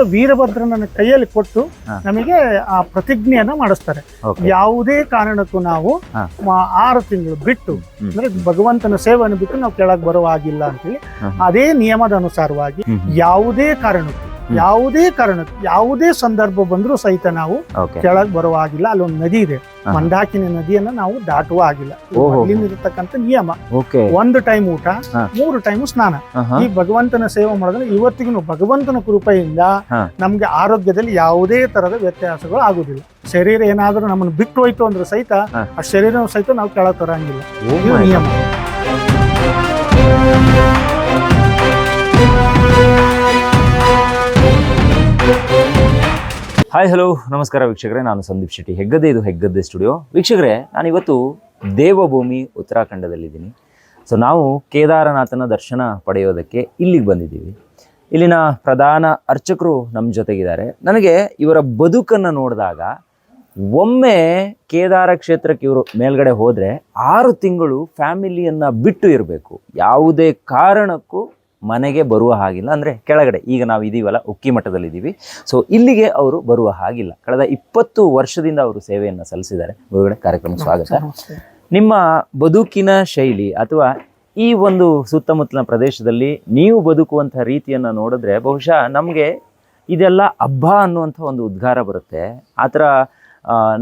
ಮಾತ್ರ ವೀರಭದ್ರನ ಕೈಯಲ್ಲಿ ಕೊಟ್ಟು ನಮಗೆ ಆ ಪ್ರತಿಜ್ಞೆಯನ್ನ ಮಾಡಿಸ್ತಾರೆ. ಯಾವುದೇ ಕಾರಣಕ್ಕೂ ನಾವು ಆರು ತಿಂಗಳು ಬಿಟ್ಟು ಅಂದ್ರೆ ಭಗವಂತನ ಸೇವೆಯನ್ನು ಬಿಟ್ಟು ನಾವು ಕೆಳಗೆ ಬರುವ ಹಾಗಿಲ್ಲ ಅಂತೇಳಿ. ಅದೇ ನಿಯಮದ ಅನುಸಾರವಾಗಿ. ಯಾವುದೇ ಕಾರಣಕ್ಕೂ ಯಾವುದೇ ಕಾರಣಕ್ಕೂ ಯಾವುದೇ ಸಂದರ್ಭ ಬಂದರೂ ಸಹಿತ ನಾವು ಕೆಳಗೆ ಬರುವ ಹಾಗಿಲ್ಲ ಅಲ್ಲೊಂದು ನದಿ ಇದೆ. ಮಂದಾಕಿನಿ ನದಿಯನ್ನ ನಾವು ದಾಟುವ ಆಗಿಲ್ಲ. ಇರತಕ್ಕಂತ ನಿಯಮ. ಒಂದು ಟೈಮ್ ಊಟ ಮೂರು ಟೈಮ್ ಸ್ನಾನ. ಈ ಭಗವಂತನ ಸೇವೆ ಮಾಡಿದ್ರೆ ಇವತ್ತಿಗೂ ಭಗವಂತನ ಕೃಪೆಯಿಂದ. ನಮ್ಗೆ ಆರೋಗ್ಯದಲ್ಲಿ ಯಾವುದೇ ತರದ ವ್ಯತ್ಯಾಸಗಳು ಆಗುದಿಲ್ಲ ಶರೀರ ಏನಾದ್ರೂ ನಮ್ಮನ್ನು ಬಿಟ್ಟು ಹೋಯ್ತು ಅಂದ್ರೆ ಸಹಿತ ಆ ಶರೀರ ಸಹಿತ ನಾವು ಕೆಳಗೆ ತರಂಗಿಲ್ಲ Oh ಇದು ನಿಯಮ. ಹಾಯ್ ಹಲೋ ನಮಸ್ಕಾರ ವೀಕ್ಷಕರೇ, ನಾನು ಸಂದೀಪ್ ಶೆಟ್ಟಿ. ಹೆಗ್ಗದ್ದೆ ಇದು ಹೆಗ್ಗದ್ದೆ ಸ್ಟುಡಿಯೋ ವೀಕ್ಷಕರೇ ನಾನಿವತ್ತು ದೇವಭೂಮಿ ಉತ್ತರಾಖಂಡದಲ್ಲಿದ್ದೀನಿ. ಸೊ ನಾವು ಕೇದಾರನಾಥನ ದರ್ಶನ ಪಡೆಯೋದಕ್ಕೆ ಇಲ್ಲಿಗೆ ಬಂದಿದ್ದೀವಿ. ಇಲ್ಲಿನ ಪ್ರಧಾನ ಅರ್ಚಕರು ನಮ್ಮ ಜೊತೆಗಿದ್ದಾರೆ. ನನಗೆ ಇವರ ಬದುಕನ್ನು ನೋಡಿದಾಗ ಒಮ್ಮೆ ಕೇದಾರ ಕ್ಷೇತ್ರಕ್ಕೆ ಇವರು ಮೇಲ್ಗಡೆ ಹೋದರೆ ಆರು ತಿಂಗಳು ಫ್ಯಾಮಿಲಿಯನ್ನು ಬಿಟ್ಟು ಇರಬೇಕು. ಯಾವುದೇ ಕಾರಣಕ್ಕೂ ಮನೆಗೆ ಬರುವ ಹಾಗಿಲ್ಲ. ಅಂದರೆ ಕೆಳಗಡೆ ಈಗ ನಾವು ಇದೀವಲ್ಲ ಉಕ್ಕಿ ಮಠದಲ್ಲಿದ್ದೀವಿ. ಸೊ ಇಲ್ಲಿಗೆ ಅವರು ಬರುವ ಹಾಗಿಲ್ಲ. ಕಳೆದ ಇಪ್ಪತ್ತು ವರ್ಷದಿಂದ ಅವರು ಸೇವೆಯನ್ನು ಸಲ್ಲಿಸಿದ್ದಾರೆ. ಗುರುಗಳ ಕಾರ್ಯಕ್ರಮ ಸ್ವಾಗತ. ನಿಮ್ಮ ಬದುಕಿನ ಶೈಲಿ ಅಥವಾ ಈ ಒಂದು ಸುತ್ತಮುತ್ತಲಿನ ಪ್ರದೇಶದಲ್ಲಿ ನೀವು ಬದುಕುವಂಥ ರೀತಿಯನ್ನು ನೋಡಿದ್ರೆ ಬಹುಶಃ ನಮಗೆ ಇದೆಲ್ಲ ಹಬ್ಬ ಅನ್ನುವಂಥ ಒಂದು ಉದ್ಗಾರ ಬರುತ್ತೆ. ಆ ಥರ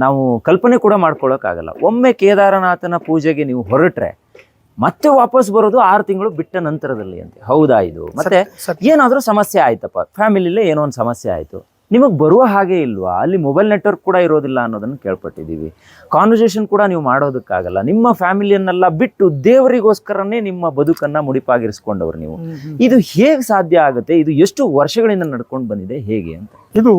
ನಾವು ಕಲ್ಪನೆ ಕೂಡ ಮಾಡ್ಕೊಳ್ಳೋಕ್ಕಾಗಲ್ಲ. ಒಮ್ಮೆ ಕೇದಾರನಾಥನ ಪೂಜೆಗೆ ನೀವು ಹೊರಟ್ರೆ ಮತ್ತೆ ವಾಪಸ್ ಬರೋದು ಆರು ತಿಂಗಳು ಬಿಟ್ಟ ನಂತರದಲ್ಲಿ ಅಂತೆ. ಹೌದಾ ಇದು? ಮತ್ತೆ. ಏನಾದರೂ ಸಮಸ್ಯೆ ಆಯ್ತಪ್ಪ? ಫ್ಯಾಮಿಲಿಲೇ ಏನೋ ಒಂದು ಸಮಸ್ಯೆ ಆಯಿತು. ನಿಮಗೆ ಬರುವ ಹಾಗೆ ಇಲ್ವಾ? ಅಲ್ಲಿ ಮೊಬೈಲ್ ನೆಟ್ವರ್ಕ್ ಕೂಡ ಇರೋದಿಲ್ಲ ಅನ್ನೋದನ್ನು ಕೇಳ್ಪಟ್ಟಿದ್ದೀವಿ. ಕಾನ್ವರ್ಸೇಷನ್ ಕೂಡ ನೀವು ಮಾಡೋದಕ್ಕಾಗಲ್ಲ. ನಿಮ್ಮ ಫ್ಯಾಮಿಲಿಯನ್ನೆಲ್ಲ ಬಿಟ್ಟು ದೇವರಿಗೋಸ್ಕರನೇ ನಿಮ್ಮ ಬದುಕನ್ನು ಮುಡಿಪಾಗಿರಿಸ್ಕೊಂಡವ್ರು ನೀವು. ಇದು ಹೇಗೆ ಸಾಧ್ಯ ಆಗುತ್ತೆ? ಇದು ಎಷ್ಟು ವರ್ಷಗಳಿಂದ ನಡ್ಕೊಂಡು ಬಂದಿದೆ? ಹೇಗೆ ಅಂತ? ಇದು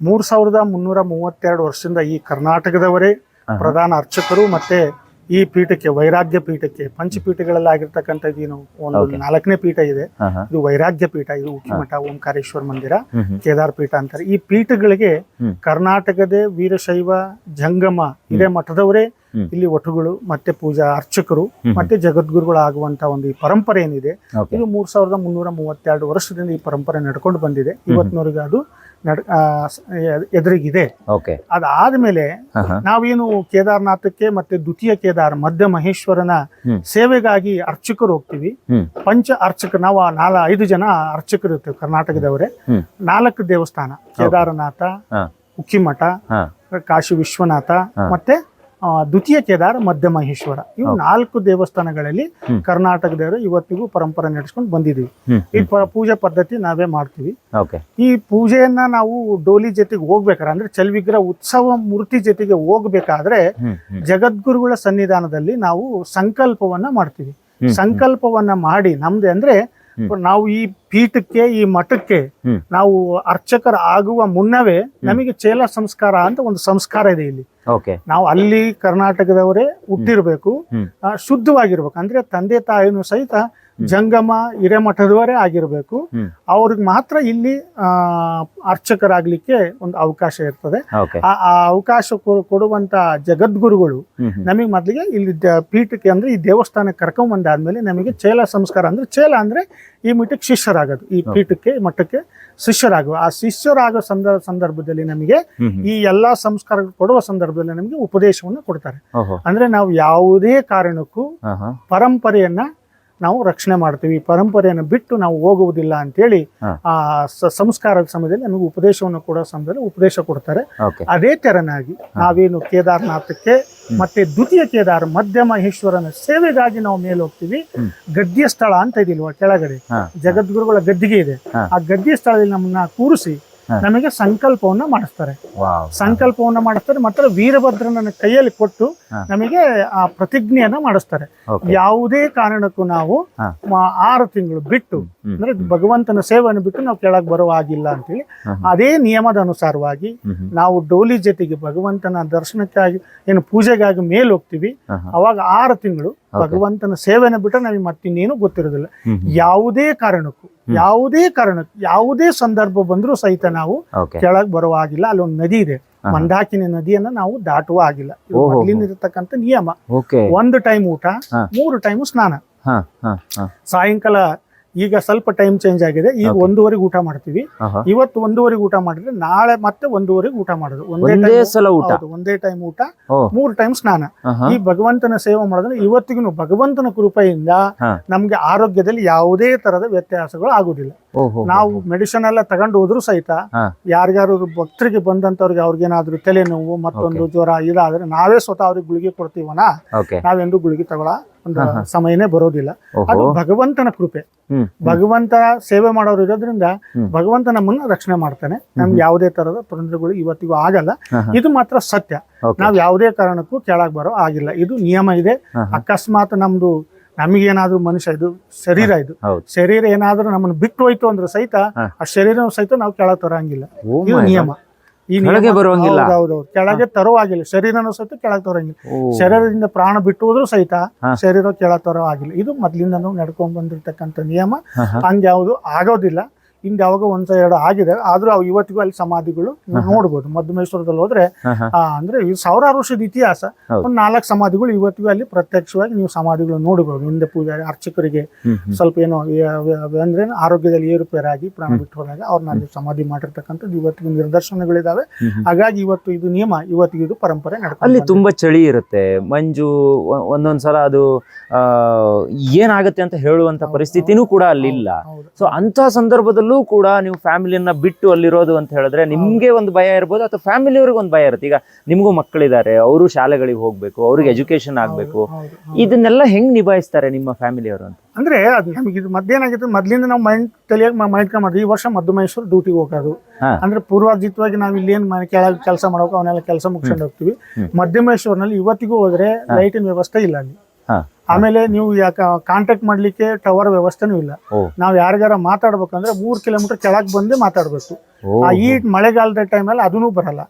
ಮೂರ್ ಸಾವಿರದ ಮುನ್ನೂರ ಮೂವತ್ತೆರಡು ವರ್ಷದಿಂದ ಈ ಕರ್ನಾಟಕದವರೇ ಪ್ರಧಾನ ಅರ್ಚಕರು ಮತ್ತೆ ಈ ಪೀಠಕ್ಕೆ ವೈರಾಗ್ಯ ಪೀಠಕ್ಕೆ ಪಂಚಪೀಠಗಳಲ್ಲಿ ಆಗಿರ್ತಕ್ಕಂಥ ಏನು ಒಂದು ನಾಲ್ಕನೇ ಪೀಠ ಇದೆ. ಇದು ವೈರಾಗ್ಯ ಪೀಠ ಇದು ಉಕ್ಕಿಮಠ ಓಂಕಾರೇಶ್ವರ ಮಂದಿರ. ಕೇದಾರ ಪೀಠ ಅಂತಾರೆ. ಈ ಪೀಠಗಳಿಗೆ. ಕರ್ನಾಟಕದ ವೀರಶೈವ ಜಂಗಮ ಇದೇ ಮಠದವರೇ. ಇಲ್ಲಿ ಒಟ್ಟುಗಳು ಮತ್ತೆ ಪೂಜಾ ಅರ್ಚಕರು ಮತ್ತೆ ಜಗದ್ಗುರುಗಳು ಆಗುವಂತ ಒಂದು ಈ ಪರಂಪರೆ ಏನಿದೆ. ಇದು ಮೂರ್ ಸಾವಿರದ ಮುನ್ನೂರ ಮೂವತ್ತೆರಡು ವರ್ಷದಿಂದ ಈ ಪರಂಪರೆ ನಡ್ಕೊಂಡು ಬಂದಿದೆ. ಇವತ್ತಿನವರೆಗೆ ಅದು ನಡ್ ಎದುರಿಗಿದೆ. ಓಕೆ. ಅದಾದ್ಮೇಲೆ. ನಾವೇನು ಕೇದಾರನಾಥಕ್ಕೆ ಮತ್ತೆ ದ್ವಿತೀಯ ಕೇದಾರ ಮಧ್ಯ ಮಹೇಶ್ವರನ ಸೇವೆಗಾಗಿ ಅರ್ಚಕರು ಹೋಗ್ತೀವಿ. ಪಂಚ ಅರ್ಚಕ ನಾವು ನಾಲ್ ಐದು ಜನ ಅರ್ಚಕರು ಇರ್ತೀವಿ ಕರ್ನಾಟಕದವರೇ. ನಾಲ್ಕು ದೇವಸ್ಥಾನ ಕೇದಾರನಾಥ. ಉಕ್ಕಿಮಠ ಕಾಶಿ ವಿಶ್ವನಾಥ ಮತ್ತೆ ದ್ವಿತೀಯ ಕೇದಾರ ಮಧ್ಯ ಮಹೇಶ್ವರ. ಇವು ನಾಲ್ಕು ದೇವಸ್ಥಾನಗಳಲ್ಲಿ. ಕರ್ನಾಟಕದವರು ಇವತ್ತಿಗೂ ಪರಂಪರೆ ನಡೆಸ್ಕೊಂಡು ಬಂದಿದ್ದೀವಿ. ಈ ಪೂಜಾ ಪದ್ಧತಿ ನಾವೇ ಮಾಡ್ತೀವಿ. ಈ ಪೂಜೆಯನ್ನ ನಾವು ಡೋಲಿ ಜೊತೆಗೆ ಹೋಗ್ಬೇಕಾದ್ರೆ ಅಂದ್ರೆ ಚಲ್ವಿಗ್ರಹ ಉತ್ಸವ ಮೂರ್ತಿ ಜೊತೆಗೆ ಹೋಗ್ಬೇಕಾದ್ರೆ. ಜಗದ್ಗುರುಗಳ ಸನ್ನಿಧಾನದಲ್ಲಿ ನಾವು ಸಂಕಲ್ಪವನ್ನ ಮಾಡ್ತೀವಿ. ಸಂಕಲ್ಪವನ್ನ ಮಾಡಿ ನಮ್ದೆ ಅಂದ್ರೆ. ನಾವು ಈ ಪೀಠಕ್ಕೆ ಈ ಮಠಕ್ಕೆ ನಾವು ಅರ್ಚಕರ ಆಗುವ ಮುನ್ನವೇ ನಮಗೆ ಚೇಲ ಸಂಸ್ಕಾರ ಅಂತ ಒಂದು ಸಂಸ್ಕಾರ ಇದೆ ಇಲ್ಲಿ. ನಾವು ಅಲ್ಲಿ ಕರ್ನಾಟಕದವರೇ ಹುಟ್ಟಿರ್ಬೇಕು. ಶುದ್ಧವಾಗಿರ್ಬೇಕು. ಅಂದ್ರೆ ತಂದೆ ತಾಯಿನೂ ಸಹಿತ ಜಂಗಮ ಹಿರೇಮಠದವರೇ ಆಗಿರ್ಬೇಕು. ಅವ್ರಿಗೆ ಮಾತ್ರ ಇಲ್ಲಿ ಆ ಅರ್ಚಕರಾಗ್ಲಿಕ್ಕೆ ಒಂದು ಅವಕಾಶ ಇರ್ತದೆ. ಆ ಅವಕಾಶ ಕೊಡುವಂತ ಜಗದ್ಗುರುಗಳು. ನಮಗೆ ಮೊದಲಿಗೆ ಇಲ್ಲಿ ಪೀಠಕ್ಕೆ ಅಂದ್ರೆ ಈ ದೇವಸ್ಥಾನಕ್ಕೆ ಕರ್ಕೊಂಡ್ ಬಂದಾದ್ಮೇಲೆ ನಮಗೆ ಚೇಲ ಸಂಸ್ಕಾರ ಅಂದ್ರೆ ಚೇಲ ಅಂದ್ರೆ ಈ ಮಠಕ್ಕೆ ಶಿಷ್ಯರಾಗೋದು. ಈ ಪೀಠಕ್ಕೆ ಮಠಕ್ಕೆ ಶಿಷ್ಯರಾಗುವ. ಆ ಶಿಷ್ಯರಾಗೋ ಸಂದರ್ಭ ಸಂದರ್ಭದಲ್ಲಿ ನಮಗೆ. ಈ ಎಲ್ಲಾ ಸಂಸ್ಕಾರ ಕೊಡುವ ಸಂದರ್ಭದಲ್ಲಿ ನಮಗೆ ಉಪದೇಶವನ್ನು ಕೊಡ್ತಾರೆ. ಅಂದ್ರೆ ನಾವು ಯಾವುದೇ ಕಾರಣಕ್ಕೂ. ಪರಂಪರೆಯನ್ನ ನಾವು ರಕ್ಷಣೆ ಮಾಡ್ತೀವಿ ಪರಂಪರೆಯನ್ನು ಬಿಟ್ಟು ನಾವು ಹೋಗುವುದಿಲ್ಲ ಅಂತೇಳಿ. ಆ ಸಂಸ್ಕಾರದ ಸಮಯದಲ್ಲಿ ನಮಗೆ ಉಪದೇಶವನ್ನು ಕೂಡ ಸಮಯದಲ್ಲಿ ಉಪದೇಶ ಕೊಡ್ತಾರೆ. ಅದೇ ತೆರನಾಗಿ ನಾವೇನು ಕೇದಾರನಾಥಕ್ಕೆ ಮತ್ತೆ ದ್ವಿತೀಯ ಕೇದಾರ ಮಧ್ಯ ಮಹೇಶ್ವರನ ಸೇವೆಗಾಗಿ ನಾವು ಮೇಲೆ ಹೋಗ್ತೀವಿ. ಗದ್ಯ ಸ್ಥಳ ಅಂತ ಇದಿಲ್ವಾ ಕೆಳಗಡೆ. ಜಗದ್ಗುರುಗಳ ಗದ್ದಿಗೆ ಇದೆ. ಆ ಗದ್ಯ ಸ್ಥಳದಲ್ಲಿ ನಮ್ಮನ್ನ ಕೂರಿಸಿ. ನಮಗೆ ಸಂಕಲ್ಪವನ್ನ ಮಾಡಿಸ್ತಾರೆ. ಸಂಕಲ್ಪವನ್ನ ಮಾಡಿಸ್ತಾರೆ ಮತ್ತೆ ವೀರಭದ್ರನ ಕೈಯಲ್ಲಿ ಕೊಟ್ಟು ನಮಗೆ ಆ ಪ್ರತಿಜ್ಞೆಯನ್ನ ಮಾಡಿಸ್ತಾರೆ. ಯಾವುದೇ ಕಾರಣಕ್ಕೂ ನಾವು. ಆರು ತಿಂಗಳು ಬಿಟ್ಟು ಅಂದ್ರೆ ಭಗವಂತನ ಸೇವೆಯನ್ನು ಬಿಟ್ಟು ನಾವು ಕೆಳಗೆ ಬರುವ ಹಾಗಿಲ್ಲ ಅಂತೇಳಿ. ಅದೇ ನಿಯಮದ ಅನುಸಾರವಾಗಿ. ನಾವು ಡೋಲಿ ಜೊತೆಗೆ ಭಗವಂತನ ದರ್ಶನಕ್ಕಾಗಿ ಏನು ಪೂಜೆಗಾಗಿ ಮೇಲೆ ಹೋಗ್ತೀವಿ. ಅವಾಗ ಆರು ತಿಂಗಳು ಭಗವಂತನ ಸೇವೆನ ಬಿಟ್ಟರೆ ನಮಗೆ ಮತ್ತಿನ್ನೇನು ಗೊತ್ತಿರೋದಿಲ್ಲ. ಯಾವುದೇ ಕಾರಣಕ್ಕೂ ಯಾವುದೇ ಕಾರಣಕ್ಕೂ ಯಾವುದೇ ಸಂದರ್ಭ ಬಂದರೂ ಸಹಿತ ನಾವು ಕೆಳಗೆ ಬರುವ ಹಾಗಿಲ್ಲ. ಅಲ್ಲೊಂದು ನದಿ ಇದೆ. ಮಂದಾಕಿನ ನದಿಯನ್ನ ನಾವು ದಾಟುವ ಆಗಿಲ್ಲ ಮೊದಲಿಂದ ಇರತಕ್ಕಂಥ ನಿಯಮ. ಒಂದು ಟೈಮ್ ಊಟ. ಮೂರು ಟೈಮ್ ಸ್ನಾನ. ಸಾಯಂಕಾಲ ಈಗ ಸ್ವಲ್ಪ ಟೈಮ್ ಚೇಂಜ್ ಆಗಿದೆ. ಈಗ. ಒಂದೂವರೆಗೆ ಊಟ ಮಾಡ್ತೀವಿ. ಇವತ್ತು ಒಂದೂವರೆಗೆ ಊಟ ಮಾಡಿದ್ರೆ ನಾಳೆ ಮತ್ತೆ ಒಂದೂವರೆಗೆ ಊಟ ಮಾಡೋದು. ಒಂದೇ ಸಲ ಊಟ? ಒಂದೇ ಟೈಮ್ ಊಟ ಮೂರು ಟೈಮ್ ಸ್ನಾನ. ಈ ಭಗವಂತನ ಸೇವೆ ಮಾಡೋದ್ರೆ ಇವತ್ತಿಗೂ ಭಗವಂತನ ಕೃಪೆಯಿಂದ. ನಮ್ಗೆ ಆರೋಗ್ಯದಲ್ಲಿ ಯಾವುದೇ ತರದ ವ್ಯತ್ಯಾಸಗಳು ಆಗುದಿಲ್ಲ. ನಾವು ಮೆಡಿಸಿನ್ ಎಲ್ಲ ತಗೊಂಡು ಹೋದ್ರು ಸಹಿತ. ಯಾರಿಗಾರು ಭಕ್ತರಿಗೆ ಬಂದಂತವ್ರಿಗೆ ಅವ್ರಿಗೇನಾದ್ರೂ ತಲೆನೋವು ಮತ್ತೊಂದು ಜ್ವರ ಇದಾದ್ರೆ ನಾವೇ ಸ್ವತಃ ಅವ್ರಿಗೆ ಗುಳಿಗೆ ಕೊಡ್ತೀವನ? ನಾವೆಂದು ಗುಳಿಗೆ ತಗೊಳ ಒಂದು. ಸಮಯನೇ ಬರೋದಿಲ್ಲ. ಅದು ಭಗವಂತನ ಕೃಪೆ. ಭಗವಂತ ಸೇವೆ ಮಾಡೋರು ಇರೋದ್ರಿಂದ ಭಗವಂತ ನಮ್ಮನ್ನ ರಕ್ಷಣೆ ಮಾಡ್ತಾನೆ. ನಮ್ಗೆ ಯಾವುದೇ ತರದ ತೊಂದರೆಗಳು ಇವತ್ತಿಗೂ ಆಗಲ್ಲ. ಇದು ಮಾತ್ರ ಸತ್ಯ. ನಾವು ನಾವ್ ಯಾವುದೇ ಕಾರಣಕ್ಕೂ ಕೆಳಗ್ ಬರೋ ಆಗಿಲ್ಲ. ಇದು ನಿಯಮ ಇದೆ. ಅಕಸ್ಮಾತ್ ನಮ್ದು ನಮಗೇನಾದ್ರೂ ಮನುಷ್ಯ ಇದು ಶರೀರ ಇದು. ಶರೀರ ಏನಾದ್ರೂ ನಮ್ಮನ್ನು ಬಿಟ್ಟು ಹೋಯ್ತು ಅಂದ್ರೆ ಸಹಿತ ಆ ಶರೀರ ಸಹಿತ ನಾವು ಕೆಳಗೆ ತರಂಗಿಲ್ಲ. ಇದು ನಿಯಮ. ಈ ಕೆಳಗೆ ಬರುವಂಗಿಲ್ಲ? ಹೌದೌದು ಕೆಳಗೆ ತರೋ ಆಗಿಲ್ಲ ಶರೀರನೂ ಸಹಿತ ಕೆಳಗೆ ತರಂಗಿಲ್ಲ. ಶರೀರದಿಂದ ಪ್ರಾಣ ಬಿಟ್ಟು ಹೋದ್ರೂ ಸಹಿತ. ಶರೀರ ಕೆಳ ತರೋ ಆಗಿಲ್ಲ ಇದು ಮೊದ್ಲಿಂದನೂ ನಡ್ಕೊಂಡ್ ಬಂದಿರ್ತಕ್ಕಂಥ ನಿಯಮ. ಹಂಗೆ ಯಾವುದು ಆಗೋದಿಲ್ಲ. ಹಿಂದೆ ಯಾವಾಗ ಒಂದ್ ಎರಡು ಆಗಿದೆ. ಆದ್ರೂ ಅವು ಇವತ್ತಿಗೂ ಅಲ್ಲಿ ಸಮಾಧಿಗಳು ನೋಡ್ಬೋದು. ಮಧ್ಯಮೇಶ್ವರದಲ್ಲಿ ಹೋದ್ರೆ ಅಂದ್ರೆ ಈ ಸಾವಿರಾರು ವರ್ಷದ ಇತಿಹಾಸ. ಒಂದ್ ನಾಲ್ಕು ಸಮಾಧಿಗಳು ಇವತ್ತಿಗೂ ಅಲ್ಲಿ ಪ್ರತ್ಯಕ್ಷವಾಗಿ ನೀವು ಸಮಾಧಿಗಳು ನೋಡಬಹುದು ಹಿಂದೆ ಪೂಜಾರಿ ಅರ್ಚಕರಿಗೆ. ಸ್ವಲ್ಪ ಏನೋ ಅಂದ್ರೆ ಆರೋಗ್ಯದಲ್ಲಿ ಏರುಪೇರಾಗಿ ಪ್ರಾಣ ಬಿಟ್ಟು ಹೋದಾಗ ಅವ್ರನ್ನ ಅಲ್ಲಿ ಸಮಾಧಿ ಮಾಡಿರ್ತಕ್ಕಂಥದ್ದು ಇವತ್ತಿಗೂ ನಿದರ್ಶನಗಳಿದಾವೆ. ಹಾಗಾಗಿ ಇವತ್ತು ಇದು ನಿಯಮ ಇವತ್ತಿಗೂ ಇದು ಪರಂಪರೆ ನಡ್ಕೊಂಡು ಅಲ್ಲಿ ತುಂಬಾ ಚಳಿ ಇರುತ್ತೆ. ಮಂಜು ಒಂದೊಂದ್ಸಲ ಅದು ಏನಾಗುತ್ತೆ ಅಂತ ಹೇಳುವಂತ ಪರಿಸ್ಥಿತಿನೂ ಕೂಡ ಅಲ್ಲಿ ಇಲ್ಲ. ಸೊ ಅಂತ ಸಂದರ್ಭದಲ್ಲೂ ಕೂಡ ನೀವು ಫ್ಯಾಮಿಲಿಯನ್ನ ಬಿಟ್ಟು ಅಲ್ಲಿರೋದು ಅಂತ ಹೇಳಿದ್ರೆ ನಿಮಗೆ ಒಂದು ಭಯ ಇರ್ಬೋದು ಅಥವಾ ಫ್ಯಾಮಿಲಿಯವ್ರಿಗೆ ಒಂದು ಭಯ ಇರುತ್ತೆ. ಈಗ ನಿಮಗೂ ಮಕ್ಕಳಿದ್ದಾರೆ ಅವರು ಶಾಲೆಗಳಿಗೆ ಹೋಗ್ಬೇಕು ಅವ್ರಿಗೆ ಎಜುಕೇಶನ್ ಆಗಬೇಕು. ಇದನ್ನೆಲ್ಲ ಹೆಂಗ್ ನಿಭಾಯಿಸ್ತಾರೆ ನಿಮ್ಮ ಫ್ಯಾಮಿಲಿಯವರು ಅಂತ? ಅಂದ್ರೆ ಅದು ನಮಗೆ ಇದು ಮಧ್ಯಾಹ್ನ ಮೊದ್ಲಿಂದ ನಾವು ಮೈಂಡ್ ತಲೆಯಾಗಿ ಮೈಂಡ್ ಕಮ್ಮಿ ಈ ವರ್ಷ ಮಧ್ಯಮಹೇಶ್ವರ ಡ್ಯೂಟಿಗೆ ಹೋಗೋದು. ಅಂದ್ರೆ ಪೂರ್ವಾರ್ಜಿತವಾಗಿ ನಾವು ಇಲ್ಲಿ ಏನ್ ಮನೆ ಕೆಳಗೆ ಕೆಲಸ ಮಾಡೋಕೆ ಅವನ್ನೆಲ್ಲ ಕೆಲಸ ಮುಗಿಸ್ಕೊಂಡು ಹೋಗ್ತೀವಿ. ಮಧ್ಯ ಮಹೇಶ್ವರ್ನಲ್ಲಿ ಇವತ್ತಿಗೂ ಹೋದ್ರೆ ಲೈಟಿನ ವ್ಯವಸ್ಥೆ ಇಲ್ಲ ಅಲ್ಲಿ. ಆಮೇಲೆ ನೀವು ಯಾಕೆ ಕಾಂಟ್ಯಾಕ್ಟ್ ಮಾಡ್ಲಿಕ್ಕೆ ಟವರ್ ವ್ಯವಸ್ಥೆನೂ ಇಲ್ಲ. ನಾವು ಯಾರಿಗಾರ ಮಾತಾಡ್ಬೇಕಂದ್ರೆ ಮೂರ್ ಕಿಲೋಮೀಟರ್ ಕೆಳಗೆ ಬಂದು ಮಾತಾಡ್ಬೇಕು. ಆ ಈ ಮಳೆಗಾಲದ ಟೈಮಲ್ಲಿ ಅದೂ ಬರಲ್ಲ.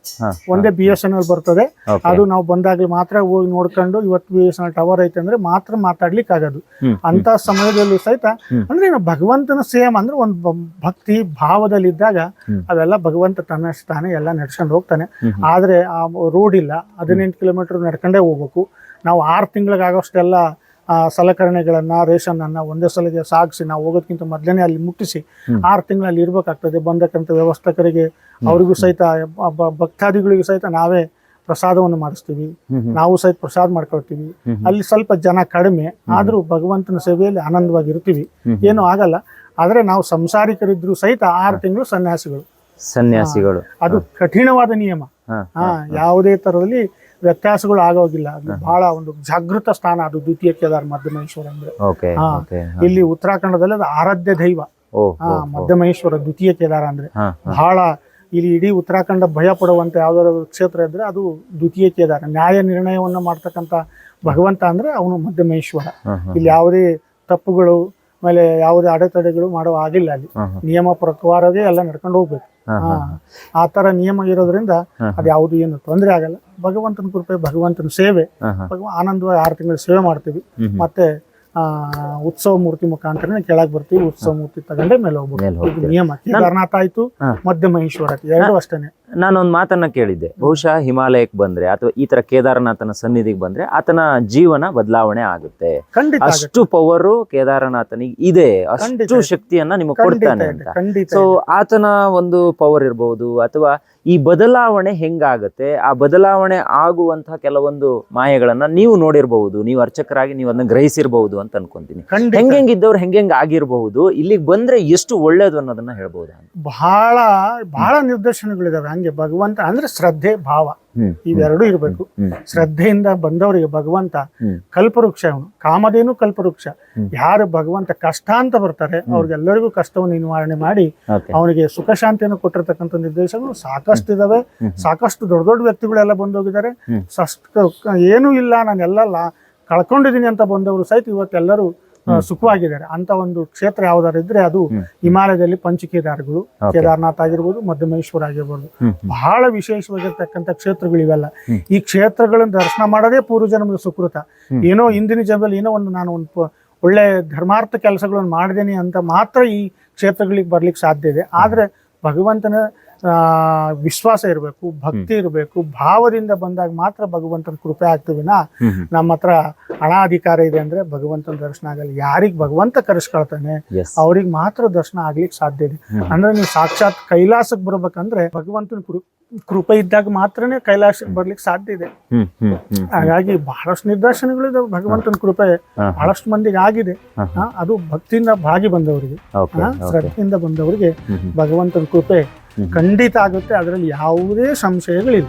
ಒಂದೇ ಬಿ ಎಸ್ ಎನ್ ಎಲ್ ಬರ್ತದೆ. ಅದು ನಾವು ಬಂದಾಗ್ಲಿ ಮಾತ್ರ ಹೋಗಿ ನೋಡ್ಕೊಂಡು ಇವತ್ತು B S N L tower ಐತೆ ಅಂದ್ರೆ ಮಾತ್ರ ಮಾತಾಡ್ಲಿಕ್ಕೆ ಆಗೋದು ಅಂತ ಸಮಯದಲ್ಲೂ ಸಹಿತ ಅಂದ್ರೆ ಭಗವಂತನ ಸೇಮ್ ಅಂದ್ರೆ ಒಂದು ಭಕ್ತಿ ಭಾವದಲ್ಲಿ ಇದ್ದಾಗ ಅವೆಲ್ಲ ಭಗವಂತ ತನ್ನ ಸ್ಥಾನ ಎಲ್ಲ ನಡ್ಸ್ಕೊಂಡು ಹೋಗ್ತಾನೆ. ಆದ್ರೆ ಆ ರೋಡ್ ಇಲ್ಲ. ಹದಿನೆಂಟು ಕಿಲೋಮೀಟರ್ ನಡ್ಕೊಂಡೇ ಹೋಗ್ಬೇಕು. ನಾವು ಆರು ತಿಂಗಳಿಗಾಗೋಷ್ಟೆಲ್ಲ ಸಲಕರಣೆಗಳನ್ನ ರೇಷನ್ ಅನ್ನ ಒಂದೇ ಸಲಗೆ ಸಾಗಿಸಿ ನಾವು ಹೋಗೋದಕ್ಕಿಂತ ಮೊದಲನೇ ಅಲ್ಲಿ ಮುಟ್ಟಿಸಿ. ಆರು ತಿಂಗಳಲ್ಲಿ ಇರ್ಬೇಕಾಗ್ತದೆ. ಬಂದಕ್ಕಂಥ ವ್ಯವಸ್ಥಕರಿಗೆ ಅವರಿಗೂ ಸಹಿತ ಭಕ್ತಾದಿಗಳಿಗೂ ಸಹಿತ ನಾವೇ ಪ್ರಸಾದವನ್ನು ಮಾಡಿಸ್ತೀವಿ. ನಾವು ಸಹಿತ ಪ್ರಸಾದ ಮಾಡ್ಕೊಳ್ತೀವಿ. ಅಲ್ಲಿ ಸ್ವಲ್ಪ ಜನ ಕಡಿಮೆ ಆದ್ರೂ ಭಗವಂತನ ಸೇವೆಯಲ್ಲಿ ಆನಂದವಾಗಿರ್ತೀವಿ. ಏನೂ ಆಗಲ್ಲ. ಆದ್ರೆ ನಾವು ಸಂಸಾರಿಕರಿದ್ರು ಸಹಿತ ಆರು ತಿಂಗಳು ಸನ್ಯಾಸಿಗಳು. ಸನ್ಯಾಸಿಗಳು. ಅದು ಕಠಿಣವಾದ ನಿಯಮ. ಹಾ. ಯಾವುದೇ ತರದಲ್ಲಿ ವ್ಯತ್ಯಾಸಗಳು ಆಗೋಗಿಲ್ಲ. ಅದು ಬಹಳ ಒಂದು ಜಾಗೃತ ಸ್ಥಾನ ಅದು ದ್ವಿತೀಯ ಕೇದಾರ್ ಮಧ್ಯಮಹೇಶ್ವರ ಅಂದ್ರೆ. ಓಕೆ ಹಾ. ಇಲ್ಲಿ ಉತ್ತರಾಖಂಡದಲ್ಲಿ ಅದು ಆರಾಧ್ಯ ದೈವ. ಓ ಹಾ ಮಧ್ಯಮಹೇಶ್ವರ ದ್ವಿತೀಯ ಕೇದಾರ ಅಂದ್ರೆ. ಹಾ ಬಹಳ ಇಲ್ಲಿ ಇಡೀ ಉತ್ತರಾಖಂಡ ಭಯ ಪಡುವಂತ ಯಾವ್ದಾದ್ರು ಕ್ಷೇತ್ರ ಇದ್ರೆ ಅದು ದ್ವಿತೀಯ ಕೇದಾರ. ನ್ಯಾಯ ನಿರ್ಣಯವನ್ನ ಮಾಡ್ತಕ್ಕಂತ ಭಗವಂತ ಅಂದ್ರೆ ಅವನು ಮಧ್ಯಮಹೇಶ್ವರ. ಇಲ್ಲಿ ಯಾವುದೇ ತಪ್ಪುಗಳು ಆಮೇಲೆ ಯಾವುದೇ ಅಡೆತಡೆಗಳು ಮಾಡೋ ಆಗಿಲ್ಲ ಅಲ್ಲಿ. ನಿಯಮ ಪ್ರಕಾರವೇ ಎಲ್ಲ ನಡ್ಕೊಂಡು ಹೋಗ್ಬೇಕು. ಆ ತರ ನಿಯಮ ಇರೋದ್ರಿಂದ ಅದು ಯಾವುದು ಏನು ತೊಂದರೆ ಆಗಲ್ಲ. ಭಗವಂತನ ಕೃಪೆ ಭಗವಂತನ ಸೇವೆ ಆನಂದವಾಗಿ ಆರು ತಿಂಗಳ ಸೇವೆ ಮಾಡ್ತೀವಿ. ಮತ್ತೆ ಆ ಉತ್ಸವ ಮೂರ್ತಿ ಮುಖಾಂತರ ಕೆಳಗೆ ಬರ್ತೀವಿ. ಉತ್ಸವ ಮೂರ್ತಿ ತಗೊಂಡೇ ಮೇಲೆ ಹೋಗ್ತೀವಿ. ನಿಯಮ. ಕೇದಾರನಾಥ ಆಯ್ತು ಮಧ್ಯ ಮಹೇಶ್ವರ ಎರಡು ಅಷ್ಟೇನೆ. ನಾನೊಂದು ಮಾತನ್ನ ಕೇಳಿದ್ದೆ. ಬಹುಶಃ ಹಿಮಾಲಯಕ್ಕೆ ಬಂದ್ರೆ ಅಥವಾ ಈ ತರ ಕೇದಾರನಾಥನ ಸನ್ನಿಧಿಗೆ ಬಂದ್ರೆ ಆತನ ಜೀವನ ಬದಲಾವಣೆ ಆಗುತ್ತೆ. ಅಷ್ಟು ಪವರು ಕೇದಾರನಾಥನಿಗೆ ಇದೆ. ಅಷ್ಟು. ಶಕ್ತಿಯನ್ನ ನಿಮಗೆ ಕೊಡ್ತಾನೆ ಅಂತ. ಸೊ ಆತನ ಒಂದು ಪವರ್ ಇರಬಹುದು ಅಥವಾ ಈ ಬದಲಾವಣೆ ಹೆಂಗಾಗತ್ತೆ ಆ ಬದಲಾವಣೆ ಆಗುವಂತಹ ಕೆಲವೊಂದು ಮಾಯೆಗಳನ್ನ ನೀವು ನೋಡಿರಬಹುದು. ನೀವು ಅರ್ಚಕರಾಗಿ ನೀವು ಅದನ್ನ ಗ್ರಹಿಸಿರಬಹುದು ಅಂತ ಅನ್ಕೊಂತೀನಿ. ಹೆಂಗಿದ್ದವ್ರು ಹೆಂಗೆಂಗಿದ್ದವ್ರು ಹೆಂಗೆಂಗ್ ಆಗಿರಬಹುದು ಇಲ್ಲಿಗೆ ಬಂದ್ರೆ ಎಷ್ಟು ಒಳ್ಳೇದು ಅನ್ನೋದನ್ನ ಹೇಳ್ಬೋದು ಬಹಳ ಬಹಳ ನಿದರ್ಶನಗಳಿದಾವೆ ಹಂಗೆ ಭಗವಂತ ಅಂದ್ರೆ ಶ್ರದ್ಧೆ ಭಾವ. ಇವೆರಡೂ ಇರಬೇಕು. ಶ್ರದ್ಧೆಯಿಂದ ಬಂದವರಿಗೆ ಭಗವಂತ ಕಲ್ಪವೃಕ್ಷ ಅವನು ಕಾಮಧೇನು ಕಲ್ಪವೃಕ್ಷ. ಯಾರು ಭಗವಂತ ಕಷ್ಟ ಅಂತ ಬರ್ತಾರೆ ಅವ್ರಿಗೆಲ್ಲರಿಗೂ ಕಷ್ಟವನ್ನು ನಿವಾರಣೆ ಮಾಡಿ ಅವನಿಗೆ ಸುಖ ಶಾಂತಿಯನ್ನು ಕೊಟ್ಟಿರ್ತಕ್ಕಂಥ ನಿರ್ದೇಶಗಳು ಸಾಕಷ್ಟು ಇದಾವೆ. ಸಾಕಷ್ಟು ದೊಡ್ಡ ದೊಡ್ಡ ವ್ಯಕ್ತಿಗಳೆಲ್ಲ ಬಂದೋಗಿದ್ದಾರೆ. ಸಷ್ಟು ಏನೂ ಇಲ್ಲ ನಾನೆಲ್ಲ ಲಾ ಕಳ್ಕೊಂಡಿದ್ದೀನಿ ಅಂತ ಬಂದವರು ಸಹಿತ ಇವತ್ತೆಲ್ಲರೂ ಸುಖವಾಗಿದ್ದಾರೆ. ಅಂತ ಒಂದು ಕ್ಷೇತ್ರ ಯಾವ್ದಾರು ಇದ್ರೆ ಅದು ಹಿಮಾಲಯದಲ್ಲಿ ಪಂಚಕೇದಾರ್ಗಳು ಕೇದಾರನಾಥ್ ಕೇದಾರ್ನಾಥ್ ಆಗಿರ್ಬೋದು ಮಧ್ಯಮೇಶ್ವರ ಆಗಿರ್ಬೋದು. ಬಹಳ ವಿಶೇಷವಾಗಿರ್ತಕ್ಕಂಥ ಕ್ಷೇತ್ರಗಳು ಇವೆಲ್ಲ ಈ ಕ್ಷೇತ್ರಗಳನ್ನು ದರ್ಶನ ಮಾಡೋದೇ ಪೂರ್ವ ಜನ್ಮದ ಸುಕೃತ. ಏನೋ ಇಂದಿನ ಜನ್ಮದಲ್ಲಿ ಏನೋ ಒಂದು ನಾನು ಒಂದು ಒಳ್ಳೆ ಧರ್ಮಾರ್ಥ ಕೆಲಸಗಳನ್ನು ಮಾಡಿದ್ದೇನೆ ಅಂತ ಮಾತ್ರ ಈ ಕ್ಷೇತ್ರಗಳಿಗೆ ಬರ್ಲಿಕ್ಕೆ ಸಾಧ್ಯ ಇದೆ. ಆದ್ರೆ ಭಗವಂತನ ವಿಶ್ವಾಸ ಇರಬೇಕು ಭಕ್ತಿ ಇರಬೇಕು ಭಾವದಿಂದ ಬಂದಾಗ ಮಾತ್ರ ಭಗವಂತನ ಕೃಪೆ ಆಗ್ತೀವಿನ ನಮ್ಮ ಹತ್ರ ಹಣ ಅಧಿಕಾರ ಇದೆ ಅಂದ್ರೆ ಭಗವಂತನ ದರ್ಶನ ಆಗಲ್ಲ. ಯಾರಿಗೆ ಭಗವಂತ ಕರೆಸ್ಕೊಳ್ತಾನೆ ಅವ್ರಿಗೆ ಮಾತ್ರ ದರ್ಶನ ಆಗ್ಲಿಕ್ಕೆ ಸಾಧ್ಯ ಇದೆ. ಅಂದ್ರೆ ನೀವು ಸಾಕ್ಷಾತ್ ಕೈಲಾಸಕ್ಕೆ ಬರ್ಬೇಕಂದ್ರೆ ಭಗವಂತನ ಕೃಪೆ ಇದ್ದಾಗ ಮಾತ್ರನೇ ಕೈಲಾಸ ಬರ್ಲಿಕ್ಕೆ ಸಾಧ್ಯ ಇದೆ. ಹಾಗಾಗಿ ಬಹಳಷ್ಟು ನಿದರ್ಶನಗಳಿದಾವೆ ಭಗವಂತನ ಕೃಪೆ. ಬಹಳಷ್ಟು ಮಂದಿಗೆ ಆಗಿದೆ. ಅದು ಭಕ್ತಿಯಿಂದ ಭಾಗಿ ಬಂದವರಿಗೆ. ಶ್ರದ್ಧೆಯಿಂದ ಬಂದವರಿಗೆ ಭಗವಂತನ ಕೃಪೆ. ಖಂಡಿತ ಆಗುತ್ತೆ. ಅದರಲ್ಲಿ ಯಾವುದೇ ಸಂಶಯಗಳಿಲ್ಲ.